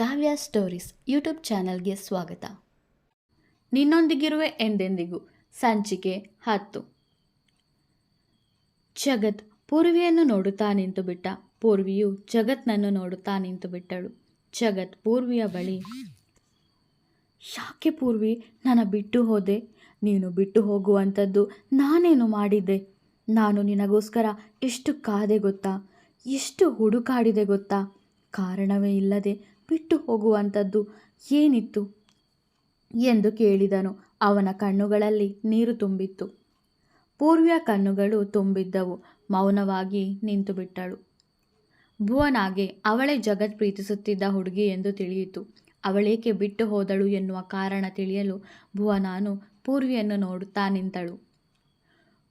ಕಾವ್ಯ stories YouTube ಚಾನಲ್ಗೆ ಸ್ವಾಗತ. ನಿನ್ನೊಂದಿಗಿರುವೆ ಎಂದೆಂದಿಗೂ ಸಂಚಿಕೆ ಹತ್ತು. ಜಗತ್ ಪೂರ್ವಿಯನ್ನು ನೋಡುತ್ತಾ ನಿಂತು ಬಿಟ್ಟ ಪೂರ್ವಿಯು ಜಗತ್ನನ್ನು ನೋಡುತ್ತಾ ನಿಂತು ಬಿಟ್ಟಳು. ಜಗತ್ ಪೂರ್ವಿಯ ಬಳಿ, ಯಾಕೆ ಪೂರ್ವಿ, ನನ್ನ ಬಿಟ್ಟು ಹೋದೆ? ನೀನು ಬಿಟ್ಟು ಹೋಗುವಂಥದ್ದು ನಾನೇನು ಮಾಡಿದ್ದೆ? ನಾನು ನಿನಗೋಸ್ಕರ ಎಷ್ಟು ಕಾದೆ ಗೊತ್ತಾ? ಎಷ್ಟು ಹುಡುಕಾಡಿದೆ ಗೊತ್ತಾ? ಕಾರಣವೇ ಇಲ್ಲದೆ ಬಿಟ್ಟು ಹೋಗುವಂಥದ್ದು ಏನಿತ್ತು ಎಂದು ಕೇಳಿದನು. ಅವನ ಕಣ್ಣುಗಳಲ್ಲಿ ನೀರು ತುಂಬಿತ್ತು. ಪೂರ್ವಿಯ ಕಣ್ಣುಗಳು ತುಂಬಿದ್ದವು. ಮೌನವಾಗಿ ನಿಂತು ಬಿಟ್ಟಳು ಭುವನಾಗೆ, ಅವಳೇ ಜಗತ್ ಪ್ರೀತಿಸುತ್ತಿದ್ದ ಹುಡುಗಿ ಎಂದು ತಿಳಿಯಿತು. ಅವಳೇಕೆ ಬಿಟ್ಟು ಹೋದಳು ಎನ್ನುವ ಕಾರಣ ತಿಳಿಯಲು ಭುವನಾನು ಪೂರ್ವಿಯನ್ನು ನೋಡುತ್ತಾ ನಿಂತಳು.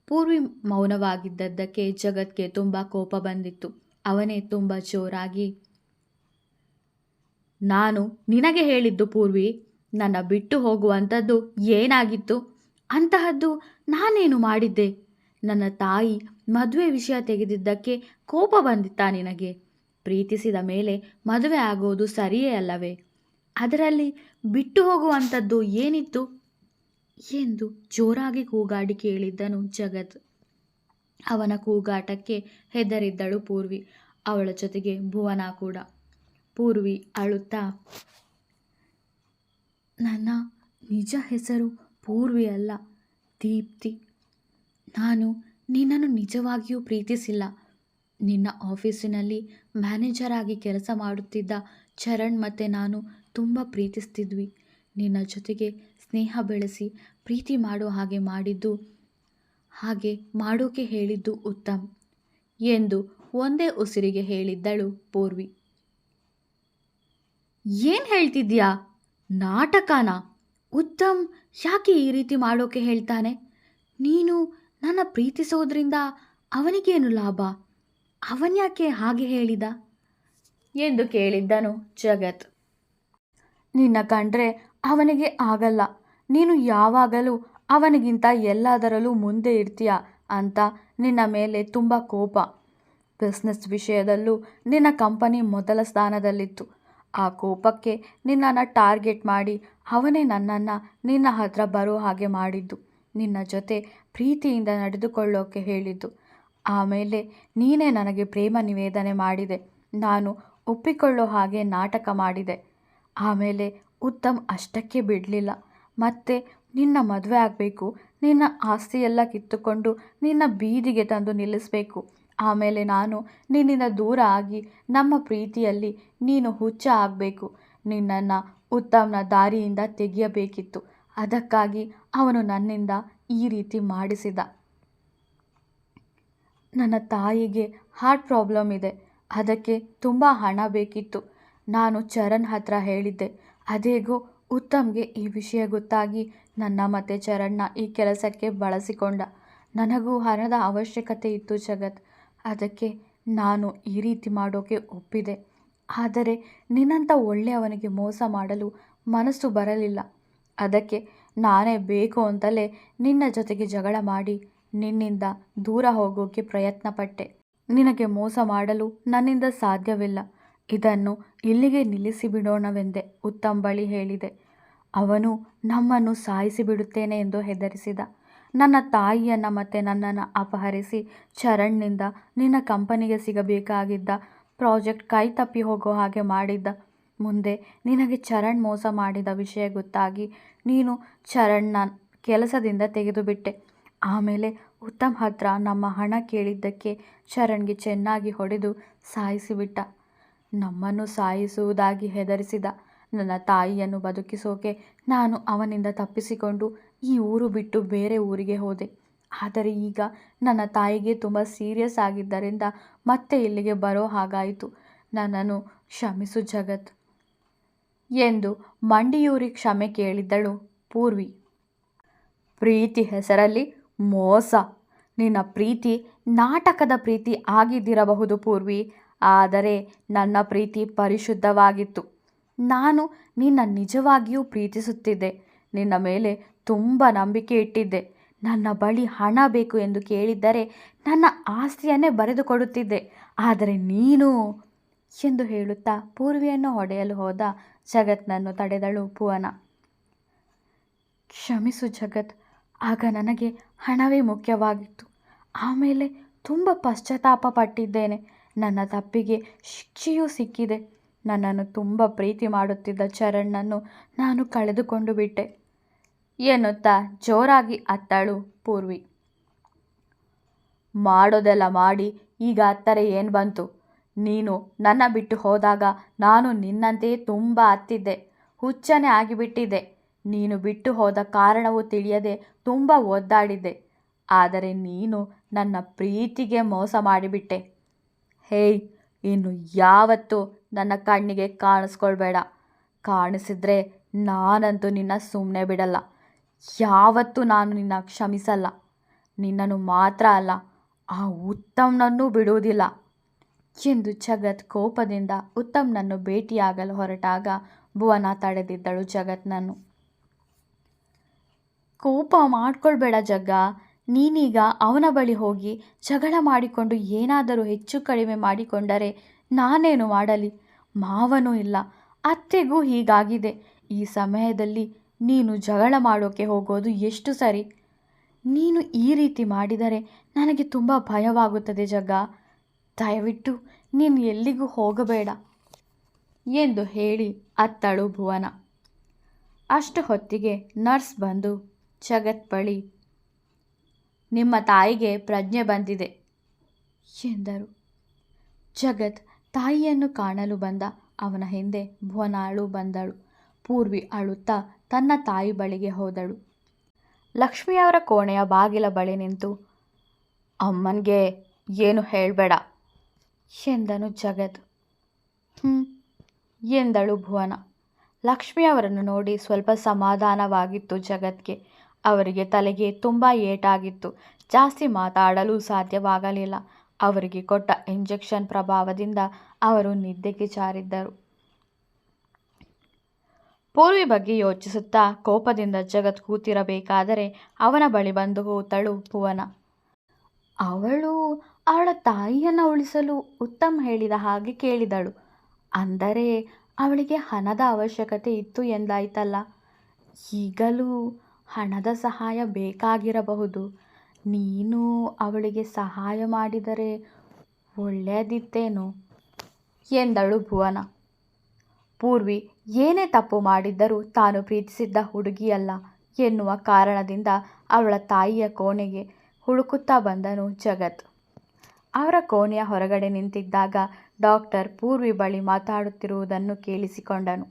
ಪೂರ್ವಿ ಮೌನವಾಗಿದ್ದದ್ದಕ್ಕೆ ಜಗತ್ಗೆ ತುಂಬ ಕೋಪ ಬಂದಿತ್ತು. ಅವನೇ ತುಂಬ ಜೋರಾಗಿ ನಾನು ನಿನಗೆ ಹೇಳಿದ್ದು ಪೂರ್ವಿ, ನನ್ನ ಬಿಟ್ಟು ಹೋಗುವಂಥದ್ದು ಏನಾಗಿತ್ತು? ಅಂತಹದ್ದು ನಾನೇನು ಮಾಡಿದ್ದೆ? ನನ್ನ ತಾಯಿ ಮದುವೆ ವಿಷಯ ತೆಗೆದಿದ್ದಕ್ಕೆ ಕೋಪ ಬಂದಿತ್ತಾ ನಿನಗೆ? ಪ್ರೀತಿಸಿದ ಮೇಲೆ ಮದುವೆ ಆಗೋದು ಸರಿಯೇ ಅಲ್ಲವೇ? ಅದರಲ್ಲಿ ಬಿಟ್ಟು ಹೋಗುವಂಥದ್ದು ಏನಿತ್ತು? ಎಂದು ಜೋರಾಗಿ ಕೂಗಾಡಿ ಕೇಳಿದ್ದನು ಜಗತ್. ಅವನ ಕೂಗಾಟಕ್ಕೆ ಹೆದರಿದ್ದಳು ಪೂರ್ವಿ, ಅವಳ ಜೊತೆಗೆ ಭುವನ ಕೂಡ. ಪೂರ್ವಿ ಅಳುತ್ತಾ, ನನ್ನ ನಿಜ ಹೆಸರು ಪೂರ್ವಿ ಅಲ್ಲ, ದೀಪ್ತಿ. ನಾನು ನಿನ್ನನ್ನು ನಿಜವಾಗಿಯೂ ಪ್ರೀತಿಸಿಲ್ಲ. ನಿನ್ನ ಆಫೀಸಿನಲ್ಲಿ ಮ್ಯಾನೇಜರ್ ಆಗಿ ಕೆಲಸ ಮಾಡುತ್ತಿದ್ದ ಚರಣ್ ಮತ್ತು ನಾನು ತುಂಬ ಪ್ರೀತಿಸ್ತಿದ್ವಿ. ನಿನ್ನ ಜೊತೆಗೆ ಸ್ನೇಹ ಬೆಳೆಸಿ ಪ್ರೀತಿ ಮಾಡೋ ಹಾಗೆ ಮಾಡಿದ್ದು, ಹಾಗೆ ಮಾಡೋಕೆ ಹೇಳಿದ್ದು ಉತ್ತಮ್. ಎಂದು ಒಂದೇ ಉಸಿರಿಗೆ ಹೇಳಿದ್ದಳು ಪೂರ್ವಿ. ಏನು ಹೇಳ್ತಿದ್ಯಾ? ನಾಟಕನ? ಉತ್ತಮ್ ಯಾಕೆ ಈ ರೀತಿ ಮಾಡೋಕೆ ಹೇಳ್ತಾನೆ? ನೀನು ನನ್ನ ಪ್ರೀತಿಸೋದ್ರಿಂದ ಅವನಿಗೇನು ಲಾಭ? ಅವನ್ಯಾಕೆ ಹಾಗೆ ಹೇಳಿದ? ಎಂದು ಕೇಳಿದ್ದನು ಜಗತ್. ನಿನ್ನ ಕಂಡ್ರೆ ಅವನಿಗೆ ಆಗಲ್ಲ. ನೀನು ಯಾವಾಗಲೂ ಅವನಿಗಿಂತ ಎಲ್ಲದರಲ್ಲೂ ಮುಂದೆ ಇರ್ತೀಯ ಅಂತ ನಿನ್ನ ಮೇಲೆ ತುಂಬ ಕೋಪ. ಬಿಸ್ನೆಸ್ ವಿಷಯದಲ್ಲೂ ನಿನ್ನ ಕಂಪನಿ ಮೊದಲ ಸ್ಥಾನದಲ್ಲಿತ್ತು. ಆ ಕೋಪಕ್ಕೆ ನಿನ್ನನ್ನು ಟಾರ್ಗೆಟ್ ಮಾಡಿ ಅವನೇ ನನ್ನನ್ನು ನಿನ್ನ ಹತ್ರ ಬರೋ ಹಾಗೆ ಮಾಡಿದ್ದು. ನಿನ್ನ ಜೊತೆ ಪ್ರೀತಿಯಿಂದ ನಡೆದುಕೊಳ್ಳೋಕೆ ಹೇಳಿದ್ದು. ಆಮೇಲೆ ನೀನೇ ನನಗೆ ಪ್ರೇಮ ನಿವೇದನೆ ಮಾಡಿದೆ. ನಾನು ಒಪ್ಪಿಕೊಳ್ಳೋ ಹಾಗೆ ನಾಟಕ ಮಾಡಿದೆ. ಆಮೇಲೆ ಉತ್ತಮ್ ಅಷ್ಟಕ್ಕೆ ಬಿಡಲಿಲ್ಲ. ಮತ್ತೆ ನಿನ್ನ ಮದುವೆ ಆಗಬೇಕು. ನಿನ್ನ ಆಸ್ತಿಯೆಲ್ಲ ಕಿತ್ತುಕೊಂಡು ನಿನ್ನ ಬೀದಿಗೆ ತಂದು ನಿಲ್ಲಿಸಬೇಕು. ಆಮೇಲೆ ನಾನು ನಿನ್ನಿಂದ ದೂರ ಆಗಿ ನಮ್ಮ ಪ್ರೀತಿಯಲ್ಲಿ ನೀನು ಹುಚ್ಚ ಆಗಬೇಕು. ನಿನ್ನನ್ನು ಉತ್ತಮ್ನ ದಾರಿಯಿಂದ ತೆಗೆಯಬೇಕಿತ್ತು. ಅದಕ್ಕಾಗಿ ಅವನು ನನ್ನಿಂದ ಈ ರೀತಿ ಮಾಡಿಸಿದ. ನನ್ನ ತಾಯಿಗೆ ಹಾರ್ಟ್ ಪ್ರಾಬ್ಲಮ್ ಇದೆ. ಅದಕ್ಕೆ ತುಂಬ ಹಣ ಬೇಕಿತ್ತು. ನಾನು ಚರಣ್ ಹತ್ರ ಹೇಳಿದ್ದೆ. ಅದೇಗೋ ಉತ್ತಮ್ಗೆ ಈ ವಿಷಯ ಗೊತ್ತಾಗಿ ನನ್ನ ಮತ್ತು ಚರಣ್ನ ಈ ಕೆಲಸಕ್ಕೆ ಬಳಸಿಕೊಂಡ. ನನಗೂ ಹಣದ ಅವಶ್ಯಕತೆ ಇತ್ತು ಜಗತ್. ಅದಕ್ಕೆ ನಾನು ಈ ರೀತಿ ಮಾಡೋಕೆ ಒಪ್ಪಿದೆ. ಆದರೆ ನಿನ್ನಂಥ ಒಳ್ಳೆಯವನಿಗೆ ಮೋಸ ಮಾಡಲು ಮನಸ್ಸು ಬರಲಿಲ್ಲ. ಅದಕ್ಕೆ ನಾನೇ ಬೇಕು ಅಂತಲೇ ನಿನ್ನ ಜೊತೆಗೆ ಜಗಳ ಮಾಡಿ ನಿನ್ನಿಂದ ದೂರ ಹೋಗೋಕೆ ಪ್ರಯತ್ನ ಪಟ್ಟೆ ನಿನಗೆ ಮೋಸ ಮಾಡಲು ನನ್ನಿಂದ ಸಾಧ್ಯವಿಲ್ಲ. ಇದನ್ನು ಇಲ್ಲಿಗೆ ನಿಲ್ಲಿಸಿ ಬಿಡೋಣವೆಂದೆ ಹೇಳಿದೆ. ಅವನು ನಮ್ಮನ್ನು ಸಾಯಿಸಿ ಬಿಡುತ್ತೇನೆ ಎಂದು ಹೆದರಿಸಿದ. ನನ್ನ ತಾಯಿಯನ್ನು ಮತ್ತು ನನ್ನನ್ನು ಅಪಹರಿಸಿ ಚರಣ್ನಿಂದ ನಿನ್ನ ಕಂಪನಿಗೆ ಸಿಗಬೇಕಾಗಿದ್ದ ಪ್ರಾಜೆಕ್ಟ್ ಕೈ ತಪ್ಪಿ ಹೋಗೋ ಹಾಗೆ ಮಾಡಿದ್ದ. ಮುಂದೆ ನಿನಗೆ ಚರಣ್ ಮೋಸ ಮಾಡಿದ ವಿಷಯ ಗೊತ್ತಾಗಿ ನೀನು ಚರಣ್ನ ಕೆಲಸದಿಂದ ತೆಗೆದುಬಿಟ್ಟೆ. ಆಮೇಲೆ ಉತ್ತಮ್ ಹತ್ರ ನಮ್ಮ ಹಣ ಕೇಳಿದ್ದಕ್ಕೆ ಚರಣ್ಗೆ ಚೆನ್ನಾಗಿ ಹೊಡೆದು ಸಾಯಿಸಿಬಿಟ್ಟ. ನಮ್ಮನ್ನು ಸಾಯಿಸುವುದಾಗಿ ಹೆದರಿಸಿದ. ನನ್ನ ತಾಯಿಯನ್ನು ಬದುಕಿಸೋಕೆ ನಾನು ಅವನಿಂದ ತಪ್ಪಿಸಿಕೊಂಡು ಈ ಊರು ಬಿಟ್ಟು ಬೇರೆ ಊರಿಗೆ ಹೋದೆ. ಆದರೆ ಈಗ ನನ್ನ ತಾಯಿಗೆ ತುಂಬ ಸೀರಿಯಸ್ ಆಗಿದ್ದರಿಂದ ಮತ್ತೆ ಇಲ್ಲಿಗೆ ಬರೋ ಹಾಗಾಯಿತು. ನನ್ನನ್ನು ಕ್ಷಮಿಸು ಜಗತ್ ಎಂದು ಮಂಡಿಯೂರಿ ಕ್ಷಮೆ ಕೇಳಿದ್ದಳು ಪೂರ್ವಿ. ಪ್ರೀತಿ ಹೆಸರಲ್ಲಿ ಮೋಸ. ನಿನ್ನ ಪ್ರೀತಿ ನಾಟಕದ ಪ್ರೀತಿ ಆಗಿದ್ದಿರಬಹುದು ಪೂರ್ವಿ. ಆದರೆ ನನ್ನ ಪ್ರೀತಿ ಪರಿಶುದ್ಧವಾಗಿತ್ತು. ನಾನು ನಿನ್ನ ನಿಜವಾಗಿಯೂ ಪ್ರೀತಿಸುತ್ತಿದ್ದೆ. ನಿನ್ನ ಮೇಲೆ ತುಂಬ ನಂಬಿಕೆ ಇಟ್ಟಿದ್ದೆ. ನನ್ನ ಬಳಿ ಹಣ ಬೇಕು ಎಂದು ಕೇಳಿದ್ದರೆ ನನ್ನ ಆಸ್ತಿಯನ್ನೇ ಬರೆದು ಕೊಡುತ್ತಿದ್ದೆ ಆದರೆ ನೀನು ಎಂದು ಹೇಳುತ್ತಾ ಪೂರ್ವಿಯನ್ನು ಹೊಡೆಯಲು ಹೋದ ಜಗತ್ನನ್ನು ತಡೆದಳು ಭುವನ. ಕ್ಷಮಿಸು ಜಗತ್, ಆಗ ನನಗೆ ಹಣವೇ ಮುಖ್ಯವಾಗಿತ್ತು. ಆಮೇಲೆ ತುಂಬ ಪಶ್ಚಾತ್ತಾಪ ಪಟ್ಟಿದ್ದೇನೆ. ನನ್ನ ತಪ್ಪಿಗೆ ಶಿಕ್ಷೆಯೂ ಸಿಕ್ಕಿದೆ. ನನ್ನನ್ನು ತುಂಬ ಪ್ರೀತಿ ಮಾಡುತ್ತಿದ್ದ ಚರಣ್ಣನ್ನು ನಾನು ಕಳೆದುಕೊಂಡು ಬಿಟ್ಟೆ. ಎನ್ನುತ್ತಾ ಜೋರಾಗಿ ಅತ್ತಳು ಪೂರ್ವಿ. ಮಾಡೋದೆಲ್ಲ ಮಾಡಿ, ಈಗ ಅತ್ತರೆ ಏನು ಬಂತು? ನೀನು ನನ್ನ ಬಿಟ್ಟು ಹೋದಾಗ ನಾನು ನಿನ್ನಂತೆಯೇ ತುಂಬ ಅತ್ತಿದ್ದೆ, ಹುಚ್ಚನೆ ಆಗಿಬಿಟ್ಟಿದ್ದೆ. ನೀನು ಬಿಟ್ಟು ಹೋದ ಕಾರಣವೂ ತಿಳಿಯದೆ ತುಂಬ ಒದ್ದಾಡಿದ್ದೆ. ಆದರೆ ನೀನು ನನ್ನ ಪ್ರೀತಿಗೆ ಮೋಸ ಮಾಡಿಬಿಟ್ಟೆ. ಹೇಯ್, ಇನ್ನು ಯಾವತ್ತೂ ನನ್ನ ಕಣ್ಣಿಗೆ ಕಾಣಿಸ್ಕೊಳ್ಬೇಡ. ಕಾಣಿಸಿದ್ರೆ ನಾನಂತೂ ನಿನ್ನ ಸುಮ್ಮನೆ ಬಿಡಲ್ಲ. ಯಾವತ್ತೂ ನಾನು ನಿನ್ನ ಕ್ಷಮಿಸಲ್ಲ. ನಿನ್ನನ್ನು ಮಾತ್ರ ಅಲ್ಲ, ಆ ಉತ್ತಮ್ನನ್ನೂ ಬಿಡುವುದಿಲ್ಲ. ಎಂದು ಜಗತ್ ಕೋಪದಿಂದ ಉತ್ತಮ್ನನ್ನು ಭೇಟಿಯಾಗಲು ಹೊರಟಾಗ ಭುವನ ತಡೆದಿದ್ದಳು ಜಗತ್ನನ್ನು. ಕೋಪ ಮಾಡ್ಕೊಳ್ಬೇಡ ಜಗ್ಗ. ನೀನೀಗ ಅವನ ಬಳಿ ಹೋಗಿ ಜಗಳ ಮಾಡಿಕೊಂಡು ಏನಾದರೂ ಹೆಚ್ಚು ಕಡಿಮೆ ಮಾಡಿಕೊಂಡರೆ ನಾನೇನು ಮಾಡಲಿ? ಮಾವನೂ ಇಲ್ಲ. ಅತ್ತೆಗೂ ಹೀಗಾಗಿದೆ. ಈ ಸಮಯದಲ್ಲಿ ನೀನು ಜಗಳ ಮಾಡೋಕೆ ಹೋಗೋದು ಎಷ್ಟು ಸರಿ? ನೀನು ಈ ರೀತಿ ಮಾಡಿದರೆ ನನಗೆ ತುಂಬ ಭಯವಾಗುತ್ತದೆ ಜಗ್ಗ. ದಯವಿಟ್ಟು ನೀನು ಎಲ್ಲಿಗೂ ಹೋಗಬೇಡ ಎಂದು ಹೇಳಿ ಅತ್ತಳು ಭುವನ. ಅಷ್ಟು ಹೊತ್ತಿಗೆ ನರ್ಸ್ ಬಂದು ಜಗತ್ ಬಳಿ, ನಿಮ್ಮ ತಾಯಿಗೆ ಪ್ರಜ್ಞೆ ಬಂದಿದೆ ಎಂದರು. ಜಗತ್ ತಾಯಿಯನ್ನು ಕಾಣಲು ಬಂದ ಅವನ ಹಿಂದೆ ಭುವನಾಳು ಬಂದಳು. ಪೂರ್ವಿ ಅಳುತ್ತಾ ತನ್ನ ತಾಯಿ ಬಳಿಗೆ ಹೋದಳು. ಲಕ್ಷ್ಮಿಯವರ ಕೋಣೆಯ ಬಾಗಿಲ ಬಳಿ ನಿಂತು, ಅಮ್ಮನಿಗೆ ಏನು ಹೇಳಬೇಡ ಎಂದನು ಜಗತ್. ಹ್ಞೂ ಎಂದಳು ಭುವನ. ಲಕ್ಷ್ಮಿಯವರನ್ನು ನೋಡಿ ಸ್ವಲ್ಪ ಸಮಾಧಾನವಾಗಿತ್ತು ಜಗತ್ಗೆ. ಅವರಿಗೆ ತಲೆಗೆ ತುಂಬ ಏಟಾಗಿತ್ತು. ಜಾಸ್ತಿ ಮಾತಾಡಲು ಸಾಧ್ಯವಾಗಲಿಲ್ಲ. ಅವರಿಗೆ ಕೊಟ್ಟ ಇಂಜೆಕ್ಷನ್ ಪ್ರಭಾವದಿಂದ ಅವರು ನಿದ್ದೆಗೆ ಜಾರಿದ್ದರು. ಪೂರ್ವಿ ಬಗ್ಗೆ ಯೋಚಿಸುತ್ತಾ ಕೋಪದಿಂದ ಜಗತ್ ಕೂತಿರಬೇಕಾದರೆ ಅವನ ಬಳಿ ಬಂದು ಹೋತಳು ಭುವನ. ಅವಳು ಅವಳ ತಾಯಿಯನ್ನು ಉಳಿಸಲು ಉತ್ತಮ್ ಹೇಳಿದ ಹಾಗೆ ಕೇಳಿದಳು. ಅಂದರೆ ಅವಳಿಗೆ ಹಣದ ಅವಶ್ಯಕತೆ ಇತ್ತು ಎಂದಾಯ್ತಲ್ಲ. ಈಗಲೂ ಹಣದ ಸಹಾಯ ಬೇಕಾಗಿರಬಹುದು. ನೀನು ಅವಳಿಗೆ ಸಹಾಯ ಮಾಡಿದರೆ ಒಳ್ಳೆಯದಿತ್ತೇನೋ? ಎಂದಳು ಭುವನ. ಪೂರ್ವಿ, ಏನೇ ತಪ್ಪು ಮಾಡಿದ್ದರೂ ತಾನು ಪ್ರೀತಿಸಿದ್ದ ಹುಡುಗಿಯಲ್ಲ ಎನ್ನುವ ಕಾರಣದಿಂದ ಅವಳ ತಾಯಿಯ ಕೋಣೆಗೆ ಹುಡುಕುತ್ತಾ ಬಂದನು ಜಗತ್. ಅವರ ಕೋಣೆಯ ಹೊರಗಡೆ ನಿಂತಿದ್ದಾಗ ಡಾಕ್ಟರ್ ಪೂರ್ವಿ ಬಳಿ ಮಾತಾಡುತ್ತಿರುವುದನ್ನು ಕೇಳಿಸಿಕೊಂಡನು.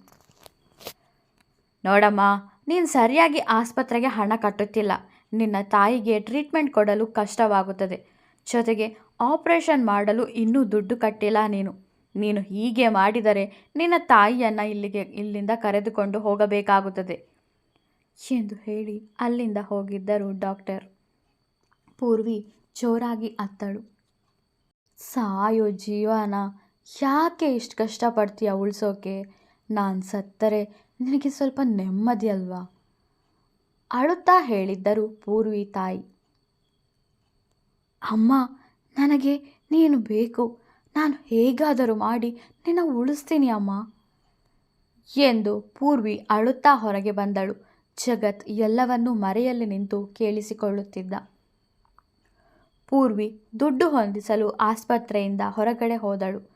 ನೋಡಮ್ಮ, ನೀನು ಸರಿಯಾಗಿ ಆಸ್ಪತ್ರೆಗೆ ಹಣ ಕಟ್ಟುತ್ತಿಲ್ಲ. ನಿನ್ನ ತಾಯಿಗೆ ಟ್ರೀಟ್ಮೆಂಟ್ ಕೊಡಲು ಕಷ್ಟವಾಗುತ್ತದೆ. ಜೊತೆಗೆ ಆಪರೇಷನ್ ಮಾಡಲು ಇನ್ನೂ ದುಡ್ಡು ಕಟ್ಟಿಲ್ಲ ನೀನು. ನೀನು ಹೀಗೆ ಮಾಡಿದರೆ ನಿನ್ನ ತಾಯಿಯನ್ನು ಇಲ್ಲಿಗೆ, ಇಲ್ಲಿಂದ ಕರೆದುಕೊಂಡು ಹೋಗಬೇಕಾಗುತ್ತದೆ. ಎಂದು ಹೇಳಿ ಅಲ್ಲಿಂದ ಹೋಗಿದ್ದರು ಡಾಕ್ಟರ್ ಪೂರ್ವಿ ಜೋರಾಗಿ ಅತ್ತಳು. ಸಾಯೋ ಜೀವನ, ಯಾಕೆ ಇಷ್ಟು ಕಷ್ಟಪಡ್ತೀಯ ಉಳಿಸೋಕೆ? ನಾನು ಸತ್ತರೆ ನಿನಗೆ ಸ್ವಲ್ಪ ನೆಮ್ಮದಿ ಅಲ್ವಾ? ಅಳುತ್ತಾ ಹೇಳಿದ್ದರು ಪೂರ್ವಿ ತಾಯಿ. ಅಮ್ಮ, ನನಗೆ ನೀನು ಬೇಕು. ನಾನು ಹೇಗಾದರೂ ಮಾಡಿ ನಿನ್ನ ಉಳಿಸ್ತೀನಿ ಅಮ್ಮ. ಎಂದು ಪೂರ್ವಿ ಅಳುತ್ತಾ ಹೊರಗೆ ಬಂದಳು. ಜಗತ್ ಎಲ್ಲವನ್ನೂ ಮರೆಯಲ್ಲಿ ನಿಂತು ಕೇಳಿಸಿಕೊಳ್ಳುತ್ತಿದ್ದ. ಪೂರ್ವಿ ದುಡ್ಡು ಹೊಂದಿಸಲು ಆಸ್ಪತ್ರೆಯಿಂದ ಹೊರಗಡೆ ಹೋದಳು.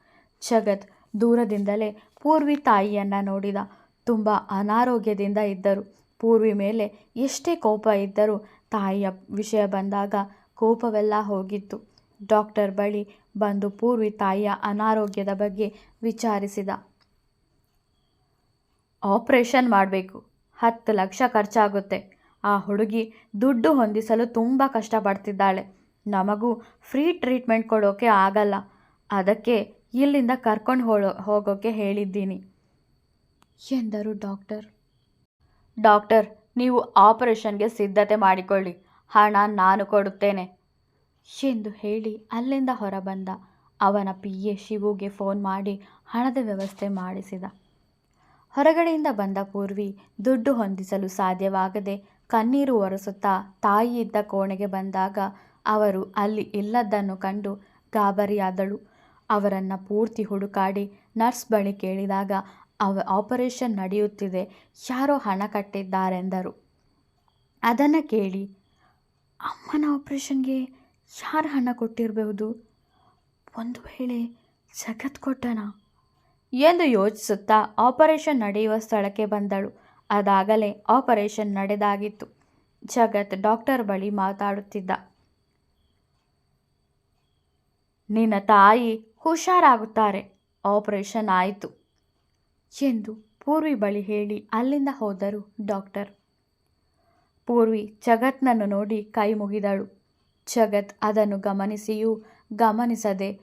ಜಗತ್ ದೂರದಿಂದಲೇ ಪೂರ್ವಿ ತಾಯಿಯನ್ನು ನೋಡಿದ. ತುಂಬ ಅನಾರೋಗ್ಯದಿಂದ ಇದ್ದರು. ಪೂರ್ವಿ ಮೇಲೆ ಎಷ್ಟೇ ಕೋಪ ಇದ್ದರೂ ತಾಯಿಯ ವಿಷಯ ಬಂದಾಗ ಕೋಪವೆಲ್ಲ ಹೋಗಿತ್ತು. ಡಾಕ್ಟರ್ ಬಳಿ ಬಂದು ಪೂರ್ವಿ ತಾಯಿಯ ಅನಾರೋಗ್ಯದ ಬಗ್ಗೆ ವಿಚಾರಿಸಿದ. ಆಪರೇಷನ್ ಮಾಡಬೇಕು. ಹತ್ತು ಲಕ್ಷ ಖರ್ಚಾಗುತ್ತೆ. ಆ ಹುಡುಗಿ ದುಡ್ಡು ಹೊಂದಿಸಲು ತುಂಬ ಕಷ್ಟಪಡ್ತಿದ್ದಾಳೆ. ನಮಗೂ ಫ್ರೀ ಟ್ರೀಟ್ಮೆಂಟ್ ಕೊಡೋಕೆ ಆಗಲ್ಲ. ಅದಕ್ಕೆ ಇಲ್ಲಿಂದ ಕರ್ಕೊಂಡು ಹೋಳೋ ಹೋಗೋಕ್ಕೆ ಹೇಳಿದ್ದೀನಿ. ಎಂದರು ಡಾಕ್ಟರ್. ಡಾಕ್ಟರ್, ನೀವು ಆಪರೇಷನ್ಗೆ ಸಿದ್ಧತೆ ಮಾಡಿಕೊಳ್ಳಿ. ಹಣ ನಾನು ಕೊಡುತ್ತೇನೆ. ಎಂದು ಹೇಳಿ ಅಲ್ಲಿಂದ ಹೊರಬಂದ. ಅವನ ಪಿ ಎ ಶಿವುಗೆ ಫೋನ್ ಮಾಡಿ ಹಣದ ವ್ಯವಸ್ಥೆ ಮಾಡಿಸಿದ. ಹೊರಗಡೆಯಿಂದ ಬಂದ ಪೂರ್ವಿ ದುಡ್ಡು ಹೊಂದಿಸಲು ಸಾಧ್ಯವಾಗದೆ ಕಣ್ಣೀರು ಒರೆಸುತ್ತಾ ತಾಯಿ ಇದ್ದ ಕೋಣೆಗೆ ಬಂದಾಗ ಅವರು ಅಲ್ಲಿ ಇಲ್ಲದನ್ನು ಕಂಡು ಗಾಬರಿಯಾದಳು. ಅವರನ್ನು ಪೂರ್ತಿ ಹುಡುಕಾಡಿ ನರ್ಸ್ ಬಳಿ ಕೇಳಿದಾಗ ಆಪರೇಷನ್ ನಡೆಯುತ್ತಿದೆ. ಯಾರೋ ಹಣ ಕಟ್ಟಿದ್ದಾರೆಂದರು. ಅದನ್ನು ಕೇಳಿ, ಅಮ್ಮನ ಆಪರೇಷನ್ಗೆ ಯಾರು ಹಣ ಕೊಟ್ಟಿರಬಹುದು ಒಂದು ವೇಳೆ ಜಗತ್ ಕೊಟ್ಟನ? ಎಂದು ಯೋಚಿಸುತ್ತಾ ಆಪರೇಷನ್ ನಡೆಯುವ ಸ್ಥಳಕ್ಕೆ ಬಂದಳು. ಅದಾಗಲೇ ಆಪರೇಷನ್ ನಡೆದಾಗಿತ್ತು. ಜಗತ್ ಡಾಕ್ಟರ್ ಬಳಿ ಮಾತಾಡುತ್ತಿದ್ದ, ನಿನ್ನ ತಾಯಿ ಹುಷಾರಾಗುತ್ತಾರೆ. ಆಪರೇಷನ್ ಆಯಿತು. ಎಂದು ಪೂರ್ವಿ ಬಳಿ ಹೇಳಿ ಅಲ್ಲಿಂದ ಹೋದರು ಡಾಕ್ಟರ್. ಪೂರ್ವಿ ಜಗತ್ನನ್ನು ನೋಡಿ ಕೈ ಮುಗಿದಳು. ಜಗತ್ ಅದನ್ನು ಗಮನಿಸಿಯೂ ಗಮನಿಸದೆ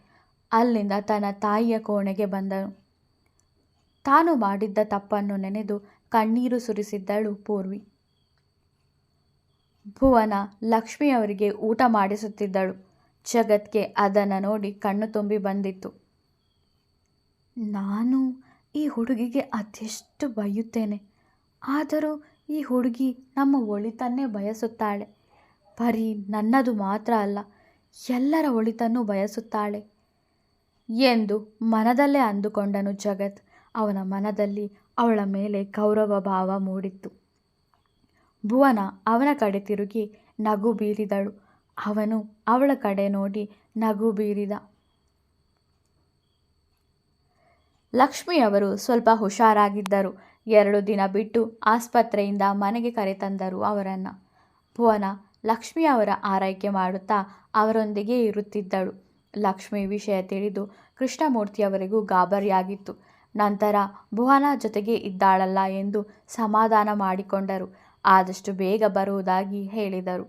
ಅಲ್ಲಿಂದ ತನ್ನ ತಾಯಿಯ ಕೋಣೆಗೆ ಬಂದನು. ತಾನು ಮಾಡಿದ್ದ ತಪ್ಪನ್ನು ನೆನೆದು ಕಣ್ಣೀರು ಸುರಿಸಿದ್ದಳು ಪೂರ್ವಿ. ಭುವನ ಲಕ್ಷ್ಮಿಯವರಿಗೆ ಊಟ ಮಾಡಿಸುತ್ತಿದ್ದಳು. ಜಗತ್ಗೆ ಅದನ್ನು ನೋಡಿ ಕಣ್ಣು ತುಂಬಿ ಬಂದಿತ್ತು. ನಾನು ಈ ಹುಡುಗಿಗೆ ಅದೆಷ್ಟು ಬೈಯುತ್ತೇನೆ? ಆದರೂ ಈ ಹುಡುಗಿ ನಮ್ಮ ಒಳಿತನ್ನೇ ಬಯಸುತ್ತಾಳೆ. ಬರೀ ನನ್ನದು ಮಾತ್ರ ಅಲ್ಲ, ಎಲ್ಲರ ಒಳಿತನ್ನು ಬಯಸುತ್ತಾಳೆ. ಎಂದು ಮನದಲ್ಲೇ ಅಂದುಕೊಂಡನು ಜಗತ್. ಅವನ ಮನದಲ್ಲಿ ಅವಳ ಮೇಲೆ ಗೌರವ ಭಾವ ಮೂಡಿತ್ತು. ಭುವನ ಅವನ ಕಡೆ ತಿರುಗಿ ನಗು ಬೀರಿದಳು. ಅವನು ಅವಳ ಕಡೆ ನೋಡಿ ನಗು ಬೀರಿದ. ಲಕ್ಷ್ಮಿಯವರು ಸ್ವಲ್ಪ ಹುಷಾರಾಗಿದ್ದರು. ಎರಡು ದಿನ ಬಿಟ್ಟು ಆಸ್ಪತ್ರೆಯಿಂದ ಮನೆಗೆ ಕರೆತಂದರು ಅವರನ್ನು. ಭುವನ ಲಕ್ಷ್ಮಿ ಅವರ ಆರೈಕೆ ಮಾಡುತ್ತಾ ಅವರೊಂದಿಗೆ ಇರುತ್ತಿದ್ದಳು. ಲಕ್ಷ್ಮಿ ವಿಷಯ ತಿಳಿದು ಕೃಷ್ಣಮೂರ್ತಿಯವರಿಗೂ ಗಾಬರಿಯಾಗಿತ್ತು. ನಂತರ ಭುವನ ಜೊತೆಗೆ ಇದ್ದಾಳಲ್ಲ ಎಂದು ಸಮಾಧಾನ ಮಾಡಿಕೊಂಡರು. ಆದಷ್ಟು ಬೇಗ ಬರುವುದಾಗಿ ಹೇಳಿದರು.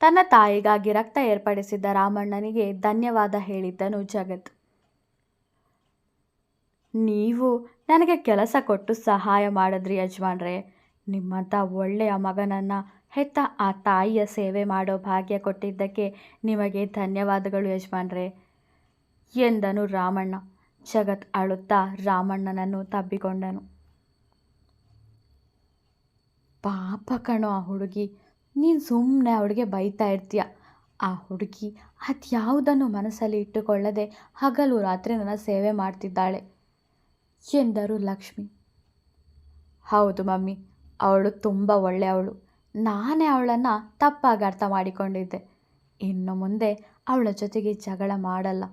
ತನ್ನ ತಾಯಿಗಾಗಿ ರಕ್ತ ಏರ್ಪಡಿಸಿದ್ದ ರಾಮಣ್ಣನಿಗೆ ಧನ್ಯವಾದ ಹೇಳಿದ್ದನು ಜಗತ್. ನೀವು ನನಗೆ ಕೆಲಸ ಕೊಟ್ಟು ಸಹಾಯ ಮಾಡಿದ್ರಿ ಯಜಮಾನ್ರೆ. ನಿಮ್ಮಂಥ ಒಳ್ಳೆಯ ಮಗನನ್ನು ಹೆತ್ತ ಆ ತಾಯಿಯ ಸೇವೆ ಮಾಡೋ ಭಾಗ್ಯ ಕೊಟ್ಟಿದ್ದಕ್ಕೆ ನಿಮಗೆ ಧನ್ಯವಾದಗಳು ಯಜಮಾನ್ರೆ. ಎಂದನು ರಾಮಣ್ಣ. ಜಗತ್ ಅಳುತ್ತಾ ರಾಮಣ್ಣನನ್ನು ತಬ್ಬಿಕೊಂಡನು. ಪಾಪ ಕಣೋ ಆ ಹುಡುಗಿ. ನೀನು ಸುಮ್ಮನೆ ಅವಳಿಗೆ ಬೈತಾ ಇರ್ತೀಯ. ಆ ಹುಡುಗಿ ಅದ್ಯಾವುದನ್ನು ಮನಸ್ಸಲ್ಲಿ ಇಟ್ಟುಕೊಳ್ಳದೆ ಹಗಲು ರಾತ್ರಿ ನನ್ನ ಸೇವೆ ಮಾಡ್ತಿದ್ದಾಳೆ. ಎಂದರು ಲಕ್ಷ್ಮಿ. ಹೌದು ಮಮ್ಮಿ, ಅವಳು ತುಂಬ ಒಳ್ಳೆಯವಳು ನಾನೇ ಅವಳನ್ನು ತಪ್ಪಾಗಿ ಅರ್ಥ ಮಾಡಿಕೊಂಡಿದ್ದೆ. ಇನ್ನು ಮುಂದೆ ಅವಳ ಜೊತೆಗೆ ಜಗಳ ಮಾಡಲ್ಲ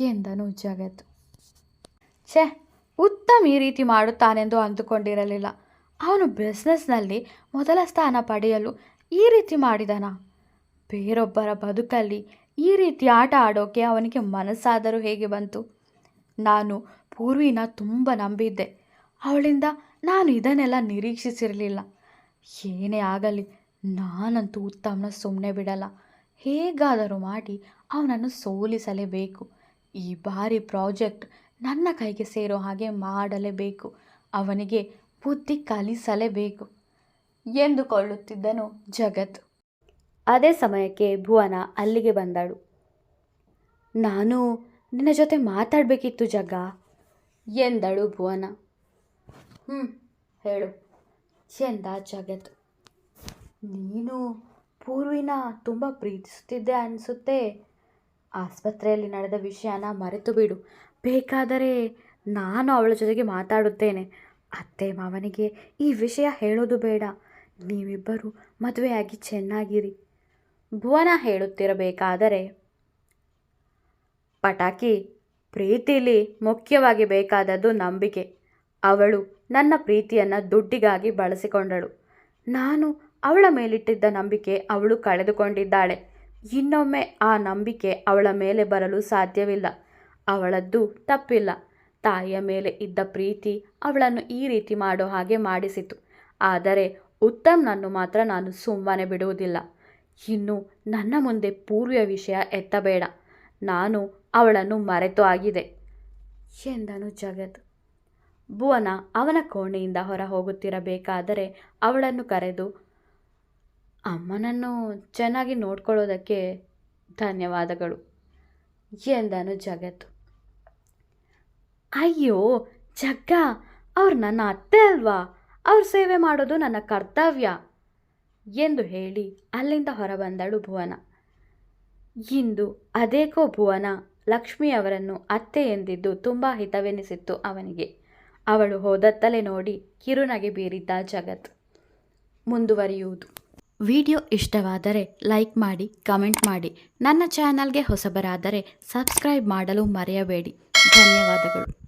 ಎಂದನು ಜಗತ್. ಛೆ, ಉತ್ತಮ ಈ ರೀತಿ ಮಾಡುತ್ತಾನೆಂದು ಅಂದುಕೊಂಡಿರಲಿಲ್ಲ. ಅವನು ಬಿಸ್ನೆಸ್ನಲ್ಲಿ ಮೊದಲ ಸ್ಥಾನ ಪಡೆಯಲು ಈ ರೀತಿ ಮಾಡಿದನ. ಬೇರೊಬ್ಬರ ಬದುಕಲ್ಲಿ ಈ ರೀತಿ ಆಟ ಆಡೋಕೆ ಅವನಿಗೆ ಮನಸ್ಸಾದರೂ ಹೇಗೆ ಬಂತು? ನಾನು ಪೂರ್ವಿನ ತುಂಬ ನಂಬಿದ್ದೆ. ಅವಳಿಂದ ನಾನು ಇದನ್ನೆಲ್ಲ ನಿರೀಕ್ಷಿಸಿರಲಿಲ್ಲ. ಏನೇ ಆಗಲಿ, ನಾನಂತೂ ಉತ್ತಮನ ಸುಮ್ಮನೆ ಬಿಡಲ್ಲ. ಹೇಗಾದರೂ ಮಾಡಿ ಅವನನ್ನು ಸೋಲಿಸಲೇಬೇಕು. ಈ ಬಾರಿ ಪ್ರಾಜೆಕ್ಟ್ ನನ್ನ ಕೈಗೆ ಸೇರೋ ಹಾಗೆ ಮಾಡಲೇಬೇಕು. ಅವನಿಗೆ ಬುದ್ಧಿ ಕಲಿಸಲೇಬೇಕು. ಎಂದುಕೊಳ್ಳುತ್ತಿದ್ದನು ಜಗತ್. ಅದೇ ಸಮಯಕ್ಕೆ ಭುವನ ಅಲ್ಲಿಗೆ ಬಂದಳು. ನಾನು ನಿನ್ನ ಜೊತೆ ಮಾತಾಡಬೇಕಿತ್ತು ಜಗ್ಗ. ಎಂದಳು ಭುವನ. ಹ್ಞೂ ಹೇಳು. ಎಂದ ಜಗತ್. ನೀನು ಪೂರ್ವಿನ ತುಂಬ ಪ್ರೀತಿಸುತ್ತಿದ್ದೆ ಅನಿಸುತ್ತೆ. ಆಸ್ಪತ್ರೆಯಲ್ಲಿ ನಡೆದ ವಿಷಯನ ಮರೆತು ಬಿಡು. ಬೇಕಾದರೆ ನಾನು ಅವಳ ಜೊತೆಗೆ ಮಾತಾಡುತ್ತೇನೆ. ಅತ್ತೆ ಮಾವನಿಗೆ ಈ ವಿಷಯ ಹೇಳೋದು ಬೇಡ. ನೀವಿಬ್ಬರು ಮದುವೆಯಾಗಿ ಚೆನ್ನಾಗಿರಿ. ಭುವನ ಹೇಳುತ್ತಿರಬೇಕಾದರೆ ಪಟಾಕಿ ಪ್ರೀತಿಲಿ ಮುಖ್ಯವಾಗಿ ಬೇಕಾದದ್ದು ನಂಬಿಕೆ. ಅವಳು ನನ್ನ ಪ್ರೀತಿಯನ್ನು ದುಡ್ಡಿಗಾಗಿ ಬಳಸಿಕೊಂಡಳು. ನಾನು ಅವಳ ಮೇಲಿಟ್ಟಿದ್ದ ನಂಬಿಕೆ ಅವಳು ಕಳೆದುಕೊಂಡಿದ್ದಾಳೆ. ಇನ್ನೊಮ್ಮೆ ಆ ನಂಬಿಕೆ ಅವಳ ಮೇಲೆ ಬರಲು ಸಾಧ್ಯವಿಲ್ಲ. ಅವಳದ್ದು ತಪ್ಪಿಲ್ಲ. ತಾಯಿಯ ಮೇಲೆ ಇದ್ದ ಪ್ರೀತಿ ಅವಳನ್ನು ಈ ರೀತಿ ಮಾಡೋ ಹಾಗೆ ಮಾಡಿಸಿತು. ಆದರೆ ಉತ್ತಮ್ನನ್ನು ಮಾತ್ರ ನಾನು ಸುಮ್ಮನೆ ಬಿಡುವುದಿಲ್ಲ. ಇನ್ನು ನನ್ನ ಮುಂದೆ ಪೂರ್ವಿಯ ವಿಷಯ ಎತ್ತಬೇಡ. ನಾನು ಅವಳನ್ನು ಮರೆತು ಆಗಿದೆ. ಎಂದನು ಜಗತ್. ಭುವನ ಅವನ ಕೋಣೆಯಿಂದ ಹೊರ ಹೋಗುತ್ತಿರಬೇಕಾದರೆ ಅವಳನ್ನು ಕರೆದು, ಅಮ್ಮನನ್ನು ಚೆನ್ನಾಗಿ ನೋಡ್ಕೊಳ್ಳೋದಕ್ಕೆ ಧನ್ಯವಾದಗಳು ಎಂದನು ಜಗತ್. ಅಯ್ಯೋ, ಜಗ್ಗ! ಅವ್ರು ನನ್ನ ಅತ್ತೆ ಅಲ್ವಾ? ಅವ್ರ ಸೇವೆ ಮಾಡೋದು ನನ್ನ ಕರ್ತವ್ಯ ಎಂದು ಹೇಳಿ ಅಲ್ಲಿಂದ ಹೊರಬಂದಳು ಭುವನ. ಇಂದು ಅದೇಕೋ ಭುವನ ಲಕ್ಷ್ಮಿ ಅವರನ್ನು ಅತ್ತೆ ಎಂದಿದ್ದು ತುಂಬ ಹಿತವೆನಿಸಿತ್ತು ಅವನಿಗೆ. ಅವಳು ಹೋದತ್ತಲೇ ನೋಡಿ ಕಿರುನಗೆ ಬೀರಿದ್ದ ಜಗತ್. ಮುಂದುವರಿಯುವುದು. ವಿಡಿಯೋ ಇಷ್ಟವಾದರೆ ಲೈಕ್ ಮಾಡಿ, ಕಮೆಂಟ್ ಮಾಡಿ. ನನ್ನ ಚಾನಲ್ಗೆ ಹೊಸಬರಾದರೆ ಸಬ್ಸ್ಕ್ರೈಬ್ ಮಾಡಲು ಮರೆಯಬೇಡಿ. ಧನ್ಯವಾದಗಳು.